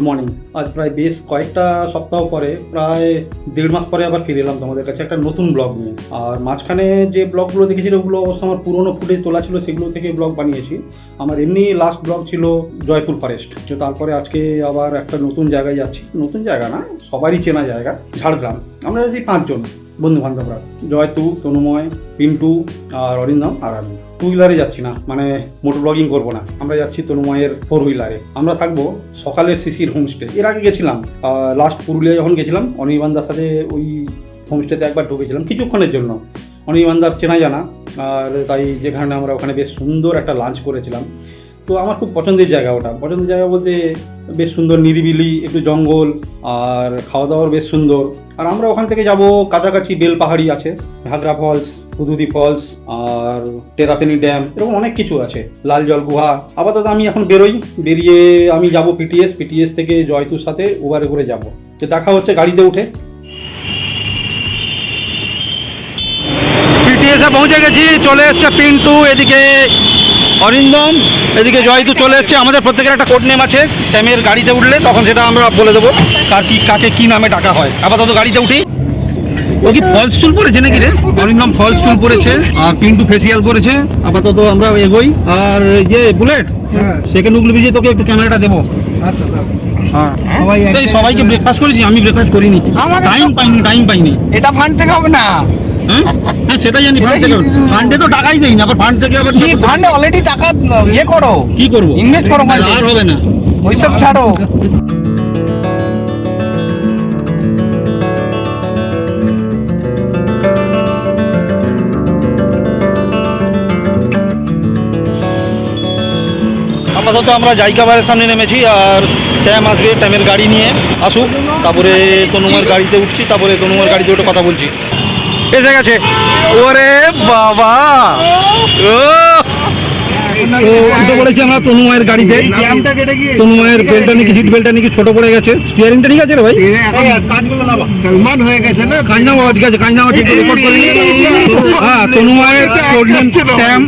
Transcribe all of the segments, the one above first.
Good morning আজ প্রায় বেশ কয়েকটা সপ্তাহ পরে, প্রায় দেড় মাস পরে আবার ফিরে এলাম তোমাদের কাছে একটা নতুন ব্লগ নিয়ে। আর মাঝখানে যে ব্লগগুলো দেখেছিল ওগুলো অবশ্য আমার পুরোনো ফুটেজ তোলা ছিল, সেগুলো থেকে ব্লগ বানিয়েছি। আমার এমনি লাস্ট ব্লগ ছিল জয়পুর ফরেস্ট তো তারপরে আজকে আবার একটা নতুন জায়গায় যাচ্ছি। নতুন জায়গা না, সবারই চেনা জায়গা, ঝাড়গ্রাম। আমরা যাচ্ছি পাঁচজন। বন্ধু বান্ধবরা জয়তু, তনুময়, পিন্টু, আর অরিন্দম আর আমি। টু হুইলারে যাচ্ছি না মানে মোটর ব্লগিং করব না। আমরা যাচ্ছি তনুময়ের ফোর হুইলারে আমরা থাকব সকালের শিশির হোমস্টে এর আগে গেছিলাম লাস্ট পুরুলিয়া যখন গেছিলাম, অনির্বাণদার সাথে ওই হোমস্টেতে একবার ঢুকেছিলাম কিছুক্ষণের জন্য। অনির্বাণদার চেনা জানা, আর তাই যেখানে আমরা ওখানে বেশ সুন্দর একটা লাঞ্চ করেছিলাম। তো আমার খুব পছন্দের জায়গা ওটা। পছন্দের জায়গা বলতে বেশ সুন্দর, নিরিবিলি, একটু জঙ্গল, আর খাওয়া দাওয়ার বেশ সুন্দর। আর আমরা ওখান থেকে যাব কাছাকাছি বেলপাহাড়ি আছে, ঘাগরা ফলস হুদুদি ফলস, আর টেরাপেনি ড্যাম, এরকম অনেক কিছু আছে, লাল জল গুহা। আপাতত আমি এখন বেরোই, বেরিয়ে আমি যাব পিটিএস পিটিএস থেকে জয়তুর সাথে উবারে করে যাব। তো দেখা হচ্ছে গাড়িতে উঠে। পিটিএসে পৌঁছে গেছি, চলে এসছে পিন্টু, এদিকে অরিন্দম এদিকে জয়তু চলে এসছে। আমাদের প্রত্যেকের একটা কোড নেম আছে ট্যামের গাড়িতে উঠলে তখন সেটা আমরা বলে দেবো। কার কি কাকে কি নামে ডাকা হয়। আপাতত গাড়িতে উঠি। ও কি ফলস চুল পরেছে নাকি রে? অরিন্দম ফলস চুল পরেছে আর পিন্টু ফেসিয়াল করেছে আপাতত আমরা এগোই। আর ইয়ে বুলেট সেকেন্ড উগলি ভিজে তোকে একটু ক্যামেরাটা দেবো। আচ্ছা হ্যাঁ। সবাইকে ব্রেকফাস্ট করেছি আমি ব্রেকফাস্ট করিনি। টাইম পাইনি টাইম পাইনি। এটা ফান্ড থেকে হবে না। হ্যাঁ হ্যাঁ সেটাই জানি ফান্ড থেকে ফান্ডে তো টাকাই দেই না আবার ফান্ড থেকে আবার কি ফান্ডে অলরেডি টাকা ইয়ে করো। কি করব? Invest করো আর হবে না। ওইসব ছাড়ো। আপাতত আমরা জাইকাবারের সামনে নেমেছি আর ট্যাম আসবে ট্যামের গাড়ি নিয়ে। আসুক তারপরে তনুমার গাড়িতে উঠছি তারপরে তনুমার গাড়িতে উঠে কথা বলছি। এসে গেছে। ওরে বাবা। পড়েছি আমরা তনুমায়ের গাড়িতে। তনুমায়ের বেলটা নাকি সিট বেলটা নাকি ছোট পড়ে গেছে। স্টিয়ারিংটা ঠিক আছে রে ভাই? সালমান হয়ে গেছে না? কাঞ্জামা ঠিক আছে কাঞ্জামা ঠিক রেকর্ড করে হ্যাঁ তনুমায়ের কোডনেম ট্যাম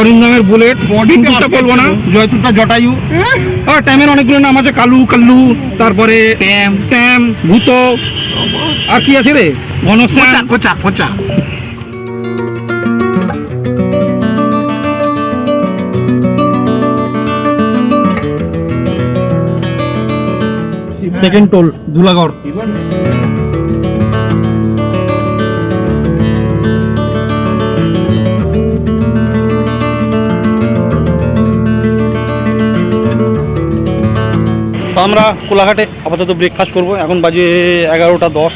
অরিন্দমের বুলেট বডিটা বলব না জটায়ু। আর ট্যামের অনেকগুলো নাম আছে কালু কাল্লু তারপরে ট্যাম। ট্যাম ভূত আর কি আছে রে? ঘনশ্যাম কোচা কোচা সেকেন্ড টোল ধুলাগড়। আমরা কোলাঘাটে আপাতত ব্রেকফাস্ট করব। এখন বাজে এগারোটা দশ।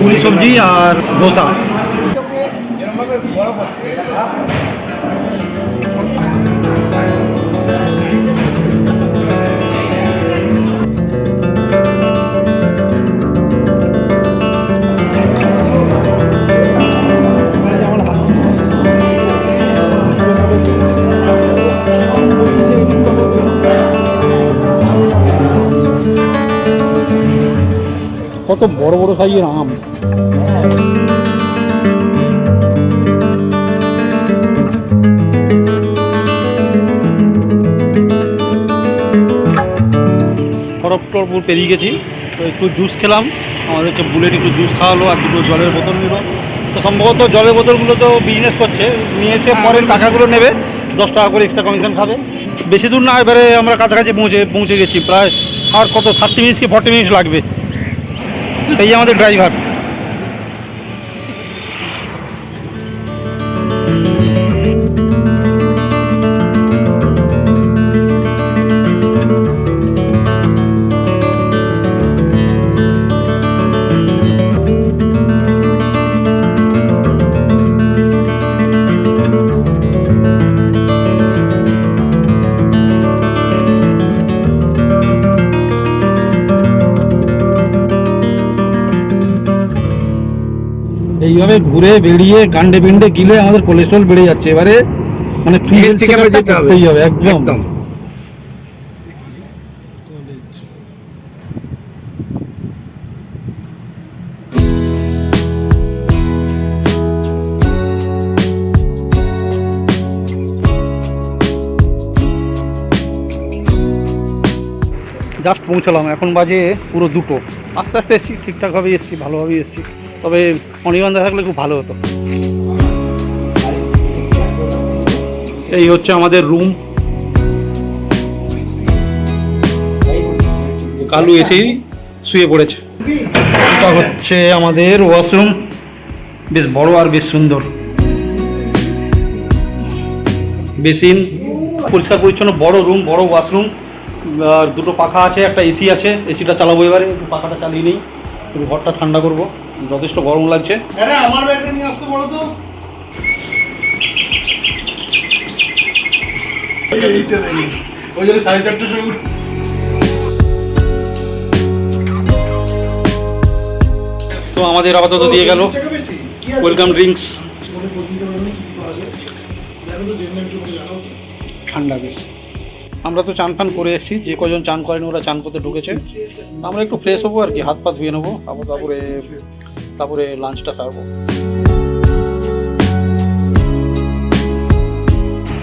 পুরি সবজি আর ধোসা। কত বড় বড় সাইজের আম। খড়গপুর পেরিয়ে গেছি। তো একটু জুস খেলাম। আমাদের হচ্ছে বুলেট একটু জুস খাওয়ালো আর দুটো জলের বোতল নিল। তো সম্ভবত জলের বোতলগুলো তো বিজনেস করছে। নিয়েছে, পরের টাকাগুলো নেবে। দশ টাকা করে এক্সট্রা কমিশন খাবে। বেশি দূর না, এবারে আমরা কাছাকাছি পৌঁছে পৌঁছে গেছি। প্রায় আর কত থার্টি মিনিটস কি ফর্টি মিনিটস লাগবে। এই আমাদের ড্রাইভার এইভাবে ঘুরে বেরিয়ে গান্ডে বিন্ডে গিলে আমাদের কোলেস্ট্রল বেড়ে যাচ্ছে। এবারে মানে একদম। জাস্ট পৌঁছালাম এখন বাজে পুরো দুটো। আস্তে আস্তে এসছি ঠিকঠাকভাবেই এসছি ভালোভাবেই এসছি। তবে অনির্বাণদা থাকলে খুব ভালো হতো। এই হচ্ছে আমাদের রুম কালু এসেই শুয়ে পড়েছে। এটা হচ্ছে আমাদের ওয়াশরুম বেশ বড় আর বেশ সুন্দর। বেসিন, পরিষ্কার পরিচ্ছন্ন, বড় রুম বড় ওয়াশরুম আর দুটো পাখা আছে, একটা এসি আছে এসিটা চালাবো এবারে পাখাটা চালিয়ে নিই। একটু ঘরটা ঠান্ডা করব। যথেষ্ট গরম লাগছে। আমার ব্যাগটা নিয়ে আসতে বলো তো। ওই জন্য সাড়ে চারটের সময় তো আমাদের আপাতত দিয়ে গেল। ওয়েলকাম ড্রিঙ্কস ঠান্ডা বেশ। আমরা তো চান ফান করে এসেছি, যে কজন চান করেন ওরা চান করতে ঢুকেছে। আমরা একটু ফ্রেশ হব আর কি, হাত পা ধুয়ে নেব, তারপর তারপরে তারপরে লাঞ্চটা সারবো।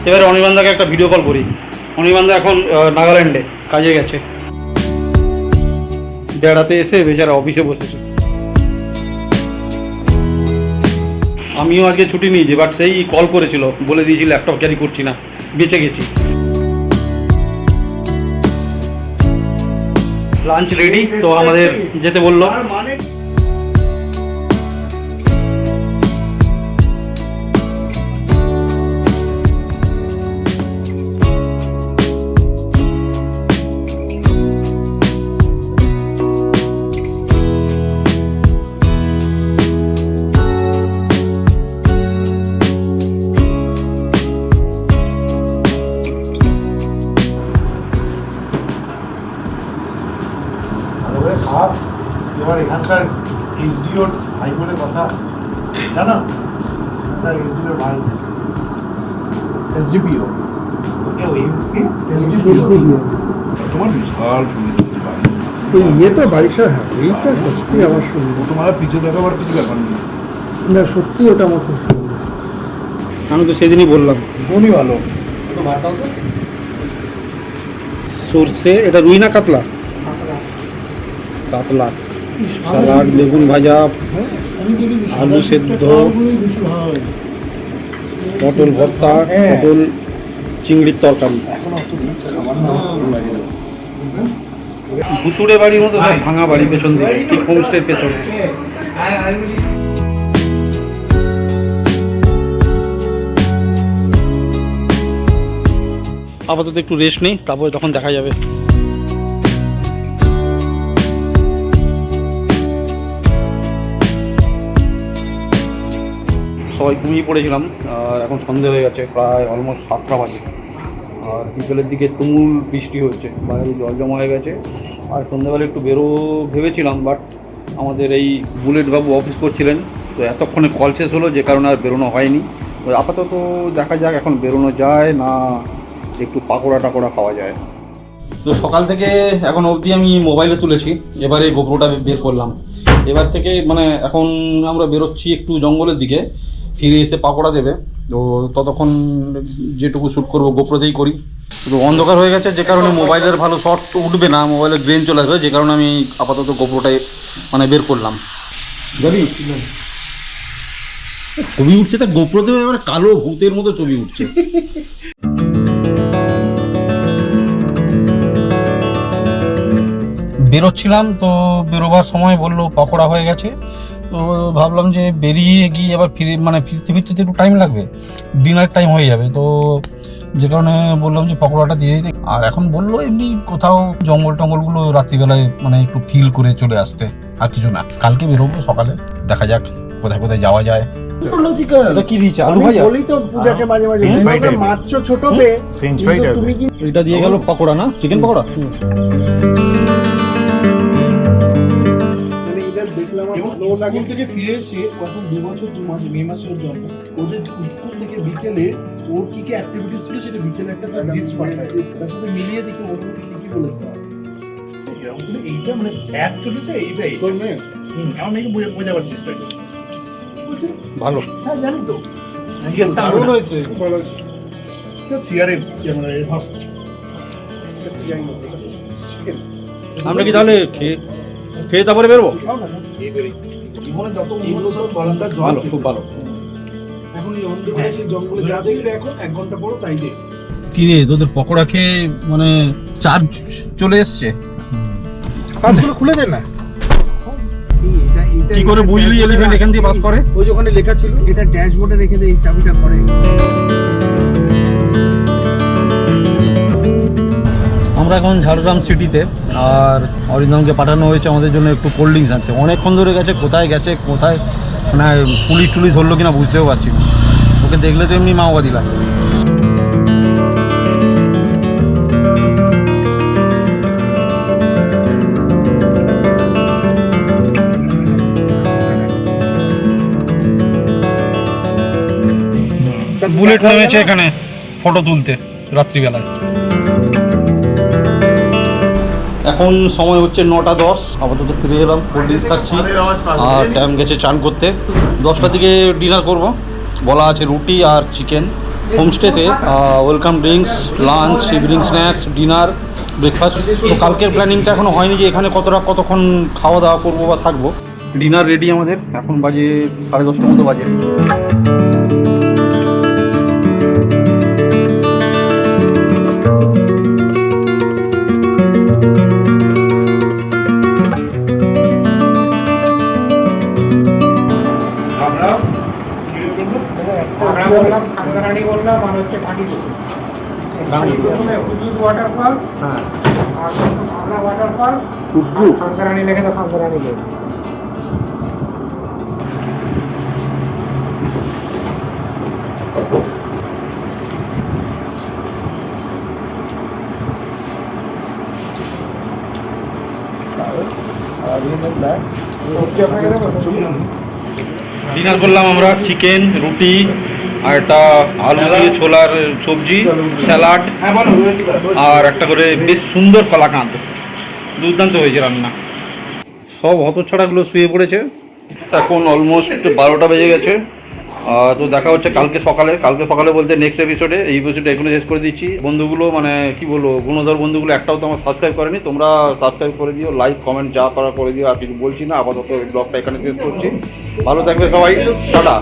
এবারে অনির্বাণদাকে একটা ভিডিও কল করি। অনির্বাণদা এখন নাগাল্যান্ডে কাজে গেছে। বেড়াতে এসে বেচারা অফিসে বসেছে। আমিও আজকে ছুটি নিয়েছি বাট সেই কল করেছিল, বলে দিয়েছিল ল্যাপটপ ক্যারি করছি না, বেঁচে গেছি। লাঞ্চ রেডি তো আমাদের যেতে বলল। এখানকার এসডিওর ভাই বলে কথা। জানো? এসডিওর ভাই? এসডিপিও। তোমার বিশাল সুন্দর বাড়ি। ইয়ে তো বারিশার হ্যাঁ এইটা সত্যি আমার সুন্দর। তোমার পিছু দেখাবার কিছু ব্যাপার নেই না সত্যি ওটা আমার খুব সুন্দর। আমি তো সেদিনই বললাম। ভীষণই ভালো। সর্ষে এটা রুই না কাতলা। কাতলা। স্যালাড বেগুন ভাজা, আলু সেদ্ধ, পটল ভর্তা, পটল চিংড়ির তরকারি। ভুতুড়ে বাড়ির মতো ভাঙা বাড়ি পেছন দিকে হোমস্টের পেছন। আপাতত একটু রেস্ট নেই, তারপরে তখন দেখা যাবে। সবাই ঘুমিয়ে পড়েছিলাম, আর এখন সন্ধে হয়ে গেছে, প্রায় অলমোস্ট সাতটা বাজে। আর বিকেলের দিকে তুমুল বৃষ্টি হচ্ছে বাইরে জল জমা হয়ে গেছে। আর সন্ধ্যেবেলা একটু বেরো ভেবেছিলাম বাট আমাদের এই বুলেট বাবু অফিস করছিলেন, তো এতক্ষণে কল শেষ হলো, যে কারণে আর বেরোনো হয়নি। আপাতত দেখা যাক এখন বেরোনো যায় না একটু পাকোড়া টাকোড়া খাওয়া যায়। তো সকাল থেকে এখন অবধি আমি মোবাইলে তুলেছি, এবারে গোপ্রোটা বের করলাম। এবার থেকে মানে এখন আমরা বেরোচ্ছি একটু জঙ্গলের দিকে। ফিরে এসে পাকোড়া দেবে। তো ততক্ষণ যেটুকু শ্যুট করব গোপ্রতেই করি। তো অন্ধকার হয়ে গেছে যে কারণে মোবাইলের ভালো শর্ট উঠবে না মোবাইলের গ্রেন চলে আসবে যে কারণে আমি আপাতত গোপ্রোটাই মানে বের করলাম। যাবি ছবি উঠছে তা গোপ্রোতে এবার কালো ভূতের মতো ছবি উঠছে। বেরোচ্ছিলাম তো বেরোবার সময় বলল পকোড়া হয়ে গেছে। তো ভাবলাম যে বেরিয়ে গিয়ে আবার ফিরে মানে ফিরতে ফিরতে একটু টাইম লাগবে। ডিনার টাইম হয়ে যাবে তো যে কারণে বললাম যে পকোড়াটা দিয়ে দিতে আর এখন বলল এমনি কোথাও জঙ্গল টঙ্গলগুলো রাত্রিবেলায় মানে একটু ফিল করে চলে আসতে আর কিছু না। কালকে বেরোবো সকালে দেখা যাক কোথায় কোথায় যাওয়া যায়। এটা কি দিয়েছে? আলু ভাজা? বলি তো পূজাকে মাঝে মাঝে। মারছো ছোট কি এটা দিয়ে গেল পকোড়া না? চিকেন পকোড়া? এদের আমার ভালো লাগে স্কুল থেকে ফিরে এসে কখন দু বছর দু মাস মে মাসে ওর জন্ম। ওদের স্কুল থেকে বিকেলে ওর কি কি অ্যাক্টিভিটিস ছিল সেটা বিকেলে একটা তার পাঠায়। তার সাথে মিলিয়ে দেখি ওর মধ্যে কি কি বলেছে। এইটা মানে এক চলেছে এইটাই। তোর মেয়ে? আমার মেয়েকে বোঝাবার চেষ্টা করি। ভালো। হ্যাঁ জানি তো। দারুণ হয়েছে। ভালো চেয়ারে ক্যামেরা chicken। আমরা কি তাহলে খেয়ে তারপরে বেরোবো? ভালো খুব ভালো। এখন এই অন্ধকারে সেই জঙ্গলে যা দেখবে এখন এক ঘণ্টা পরও তাই দেখবে। কি রে তোদের পকোড়া খেয়ে মানে চার্জ চলে এসছে? কাজগুলো খুলে দে না। কি করে বুঝলি এলিফ্যান্ট এখান দিয়ে পাস করে? ওই যে ওখানে লেখা ছিল এটা ড্যাশবোর্ডে রেখে দে এই চাবিটা করে আমরা এখন ঝাড়গ্রাম সিটিতে আর অরিন্দমকে পাঠানো হয়েছে আমাদের জন্য একটু কোল্ড ড্রিঙ্কস আনতে। অনেকক্ষণ ধরে গেছে, কোথায় গেছে, কোথায় মানে পুলিশ টুলিশ ধরলো কিনা বুঝতেও পারছি না। ওকে দেখলে তো এমনি মাওবাদী লাগে। বুলেট নেমেছে এখানে ফটো তুলতে, রাত্রিবেলায়। এখন সময় হচ্ছে নটা দশ। আপাতত ফিরে এলাম কোল্ড ড্রিঙ্কস খাচ্ছি আর টাইম গেছে চান করতে। দশটা থেকে ডিনার করব। বলা আছে রুটি আর chicken. হোমস্টেতে welcome drinks lunch evening snacks dinner breakfast. তো কালকের প্ল্যানিংটা এখনও হয়নি যে এখানে কতটা কতক্ষণ খাওয়া দাওয়া করব বা থাকব। ডিনার রেডি আমাদের। এখন বাজে সাড়ে দশটার মতো বাজে। বললাম হচ্ছে ঘাটি প্রথমে হুজুর ওয়াটারফলস হ্যাঁ। আর আমরা ওয়াটারফলস লেখে তো লেখে? ডিনার করলাম আমরা চিকেন রুটি আর একটা আলু দিয়ে ছোলার সবজি স্যালাড হ্যাঁ আর একটা করে বেশ সুন্দর কলাকাঁদ দুর্দান্ত হয়েছে রান্না। সব হতছাড়াগুলো শুয়ে পড়েছে। এখন অলমোস্ট বারোটা বেজে গেছে। তো দেখা হচ্ছে কালকে সকালে। কালকে সকালে বলতে নেক্সট এপিসোডে এই এপিসোডে এখনও শেষ করে দিচ্ছি। বন্ধুগুলো মানে কি বলব গুণধর বন্ধুগুলো একটাও তো আমার সাবস্ক্রাইব করেনি। তোমরা সাবস্ক্রাইব করে দিও লাইক কমেন্ট যা করা করে দিও। আর কিছু বলছি না আপাতত ব্লগটা এখানে শেষ করছি। ভালো থাকবে সবাই। টাটা।